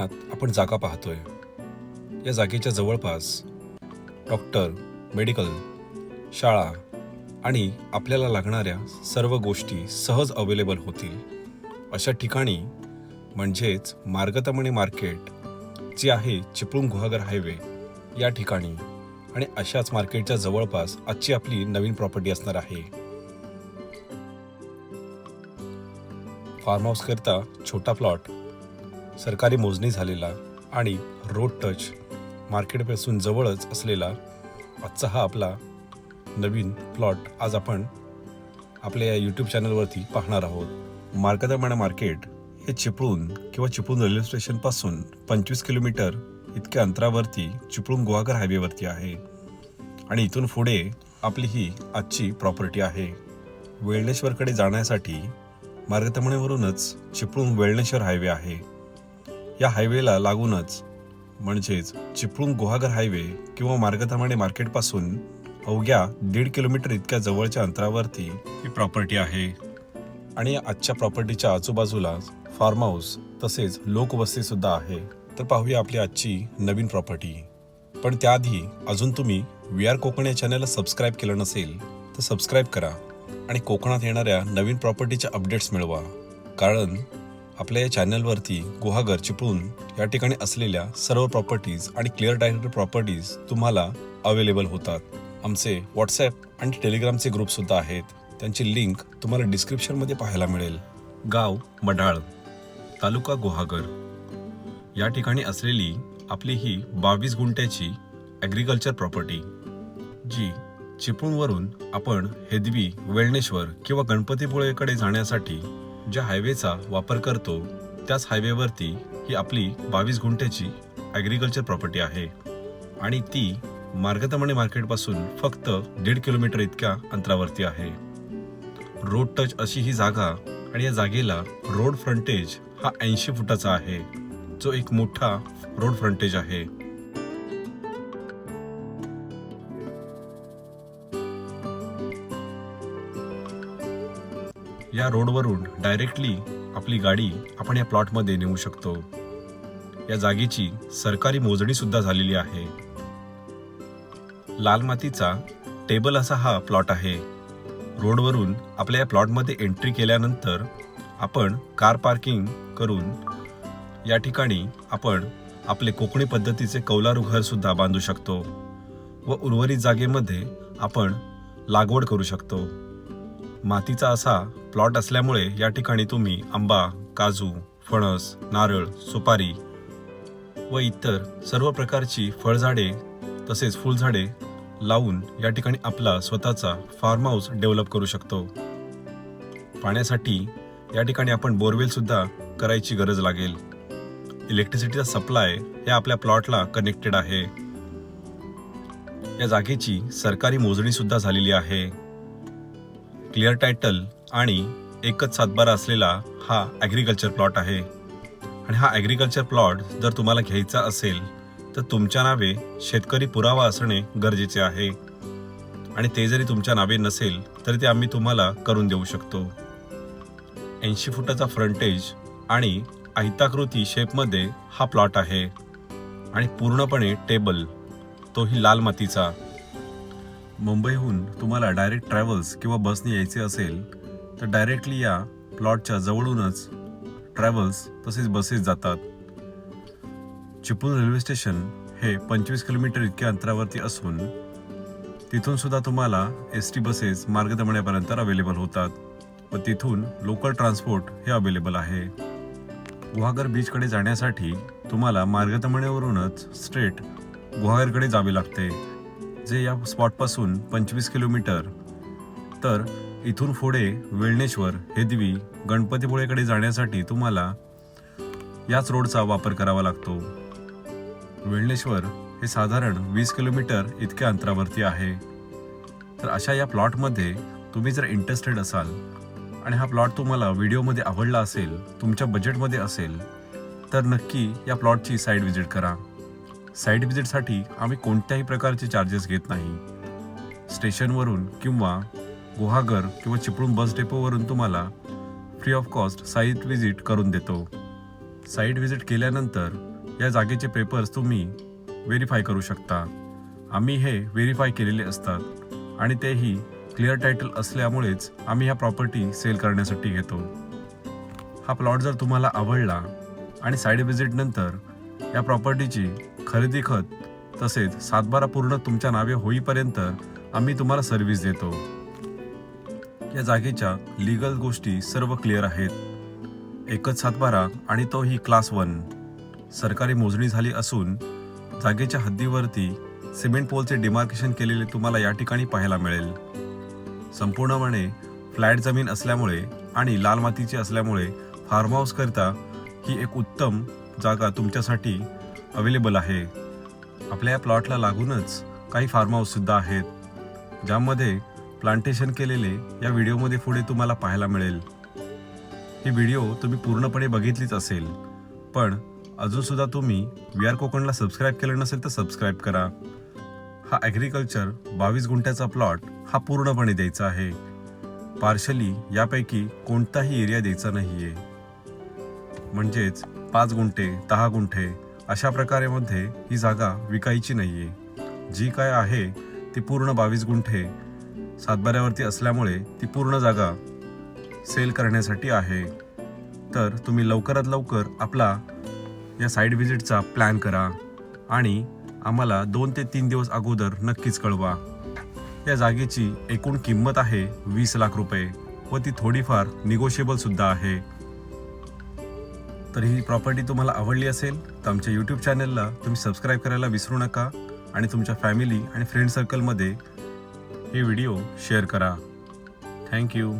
कोकणात आपण जागा पाहतोय. या जागेच्या जवळपास डॉक्टर मेडिकल शाळा आणि आपल्याला लागणाऱ्या सर्व गोष्टी सहज अवेलेबल होतील. अशा ठिकाणी म्हणजेच मार्गतमणी मार्केट जे आहे चिपळूण गुहागर हायवे या ठिकाणी आणि अशाच मार्केटच्या जवळपास आजची आपली नवीन प्रॉपर्टी असणार आहे. फार्म हाऊस करता छोटा प्लॉट सरकारी मोजणी झालेला आणि रोड टच मार्केटपासून जवळच असलेला आजचा हा आपला नवीन प्लॉट आज आपण आपल्या या यूट्यूब चॅनलवरती पाहणार आहोत. मार्गदर्शना मार्केट हे चिपळूण किंवा चिपळूण रेल्वे स्टेशनपासून पंचवीस किलोमीटर इतक्या अंतरावरती चिपळूण गुहागर हायवेवरती आहे. आणि इथून पुढे आपली ही आजची प्रॉपर्टी आहे. वेळणेश्वरकडे जाण्यासाठी मार्गतमणेवरूनच चिपळूण वेळणेश्वर हायवे आहे. या हायवेला लागूनच म्हणजेच चिपळूण गुहागर हायवे किंवा मार्गतमणे मार्केटपासून अवघ्या दीड किलोमीटर इतक्या जवळच्या अंतरावरती ही प्रॉपर्टी आहे. आणि आजच्या प्रॉपर्टीच्या आजूबाजूला फार्म हाऊस तसेच लोकवस्ती सुद्धा आहे. तर पाहूया आपली आजची नवीन प्रॉपर्टी पण त्याआधी अजून तुम्ही वी आर कोकण या चॅनलला सबस्क्राईब केलं नसेल तर सबस्क्राईब करा. आणि कोकणात येणाऱ्या नवीन प्रॉपर्टीच्या अपडेट्स मिळवा. कारण आपल्या या चॅनलवरती गुहागर चिपळूण या ठिकाणी असलेल्या सर्व प्रॉपर्टीज आणि क्लिअर टायटल प्रॉपर्टीज तुम्हाला अवेलेबल होतात. आमचे व्हॉट्सॲप आणि टेलिग्रामचे ग्रुपसुद्धा आहेत. त्यांची लिंक तुम्हाला डिस्क्रिप्शनमध्ये पाहायला मिळेल. गाव मडाळ तालुका गुहागर या ठिकाणी असलेली आपली ही बावीस गुंठ्याची ॲग्रिकल्चर प्रॉपर्टी जी चिपळूणवरून आपण हेदवी वेळणेश्वर किंवा गणपतीपुळेकडे जाण्यासाठी ज्या हायवेचा वापर करतो त्याच हायवेवरती ही आपली बावीस गुंठ्याची ॲग्रिकल्चर प्रॉपर्टी आहे. आणि ती मार्गतमणे मार्केटपासून फक्त दीड किलोमीटर इतक्या अंतरावरती आहे. रोड टच अशी ही जागा आणि या जागेला रोड फ्रंटेज हा ऐंशी फुटाचा आहे. जो एक मोठा रोड फ्रंटेज आहे. या रोडवरून डायरेक्टली आपली गाडी आपण या प्लॉटमध्ये नेऊ शकतो. या जागेची सरकारी मोजणीसुद्धा झालेली आहे. लाल मातीचा टेबल असा हा प्लॉट आहे. रोडवरून आपल्या या प्लॉटमध्ये एंट्री केल्यानंतर आपण कार पार्किंग करून या ठिकाणी आपण आपले कोकणी पद्धतीचे कौलारू घरसुद्धा बांधू शकतो व उर्वरित जागेमध्ये आपण लागवड करू शकतो. मातीचा असा प्लॉट असल्यामुळे या ठिकाणी तुम्ही आंबा काजू फणस नारळ सुपारी व इतर सर्व प्रकारची फळझाडे तसेच फुलझाडे लावून या ठिकाणी आपला स्वतःचा फार्म हाऊस डेव्हलप करू शकतो. पाण्यासाठी या ठिकाणी आपण बोरवेलसुद्धा करायची गरज लागेल. इलेक्ट्रिसिटीचा सप्लाय हे आपल्या प्लॉटला कनेक्टेड आहे. या जागेची सरकारी मोजणीसुद्धा झालेली आहे. क्लिअर टायटल आणि एकच सातबारा असलेला हा ॲग्रिकल्चर प्लॉट आहे. आणि हा ॲग्रिकल्चर प्लॉट जर तुम्हाला घ्यायचा असेल तर तुमच्या नावे शेतकरी पुरावा असणे गरजेचे आहे. आणि ते जरी तुमच्या नावे नसेल तरी ते आम्ही तुम्हाला करून देऊ शकतो. ऐंशी फुटाचा फ्रंटेज आणि आयताकृती शेपमध्ये हा प्लॉट आहे. आणि पूर्णपणे टेबल तोही लाल मातीचा. मुंबईहून तुम्हाला डायरेक्ट ट्रॅव्हल्स किंवा बसने यायचे असेल तर डायरेक्टली या प्लॉटच्या जवळूनच ट्रॅव्हल्स तसेच बसेस जातात. चिपळूण रेल्वे स्टेशन हे पंचवीस किलोमीटर इतक्या अंतरावरती असून तिथून सुद्धा तुम्हाला एस टी बसेस मार्गदमण्यापर्यंत अवेलेबल होतात. व तिथून लोकल ट्रान्सपोर्ट हे अवेलेबल आहे. गुहागर बीचकडे जाण्यासाठी तुम्हाला मार्गदमण्यावरूनच स्ट्रेट गुहागरकडे जावे लागते. जे या स्पॉटपासून पंचवीस किलोमीटर तर इथून पुढे वेळणेश्वर हेदवी गणपतीपुळेकडे जाण्यासाठी तुम्हाला याच रोडचा वापर करावा लागतो. वेळणेश्वर हे साधारण वीस किलोमीटर इतक्या अंतरावरती आहे. तर अशा या प्लॉटमध्ये तुम्ही जर इंटरेस्टेड असाल आणि हा प्लॉट तुम्हाला व्हिडिओमध्ये आवडला असेल तुमच्या बजेटमध्ये असेल तर नक्की या प्लॉटची साईड व्हिजिट करा. साईड व्हिजिटसाठी आम्ही कोणत्याही प्रकारचे चार्जेस घेत नाही. स्टेशनवरून किंवा गुहागर किंवा चिपळूण बस डेपोवरून तुम्हाला free of cost site visit करून देतो. साईट व्हिजिट केल्यानंतर या जागेचे पेपर्स तुम्ही व्हेरीफाय करू शकता. आम्ही हे व्हेरीफाय केलेले असतात आणि तेही क्लिअर टायटल असल्यामुळेच आम्ही ह्या प्रॉपर्टी सेल करण्यासाठी घेतो. हा प्लॉट जर तुम्हाला आवडला आणि साईड व्हिजिटनंतर या प्रॉपर्टीची खरेदी खत तसेच सातबारा पूर्ण तुमच्या नावे होईपर्यंत आम्ही तुम्हाला सर्व्हिस देतो. या जागेच्या लिगल गोष्टी सर्व क्लिअर आहेत. एकच सातबारा आणि तोही क्लास वन सरकारी मोजणी झाली असून जागेच्या हद्दीवरती सिमेंट पोलचे डिमार्केशन केलेले तुम्हाला या ठिकाणी पाहायला मिळेल. संपूर्णपणे फ्लॅट जमीन असल्यामुळे आणि लाल मातीची असल्यामुळे फार्म हाऊसकरिता ही एक उत्तम जागा तुमच्यासाठी अवेलेबल आहे. आपल्या या प्लॉटला लागूनच काही फार्म हाऊससुद्धा आहेत ज्यामध्ये प्लांटेशन केलेले या व्हिडिओमध्ये पुढे तुम्हाला पाहायला मिळेल. ही व्हिडिओ तुम्ही पूर्णपणे बघितलीच असेल पण अजूनसुद्धा तुम्ही वी आर कोकणला सबस्क्राईब केलं नसेल तर सबस्क्राईब करा. हा ॲग्रिकल्चर बावीस गुंठ्याचा प्लॉट हा पूर्णपणे द्यायचा आहे. पार्शली यापैकी कोणताही एरिया द्यायचा नाही आहे म्हणजेच पाच गुंठे दहा गुंठे अशा प्रकारे मध्ये ही जागा विकायची नाहीये. जी काय आहे ती पूर्ण बावीस गुंठे सातबाऱ्यावरती असल्यामुळे ती पूर्ण जागा सेल करण्यासाठी आहे. तर तुम्ही लवकरात लवकर आपला या साईड व्हिजिटचा प्लॅन करा आणि आम्हाला दोन ते तीन दिवस अगोदर नक्कीच कळवा. या जागेची एकूण किंमत आहे वीस लाख रुपये व ती थोडीफार निगोशिएबलसुद्धा आहे. तर ही प्रॉपर्टी तुम्हाला आवडली असेल तर आमच्या यूट्यूब चॅनलला तुम्ही सबस्क्राईब करायला विसरू नका आणि तुमच्या फॅमिली आणि फ्रेंड सर्कलमध्ये हे व्हिडिओ शेअर करा. थँक्यू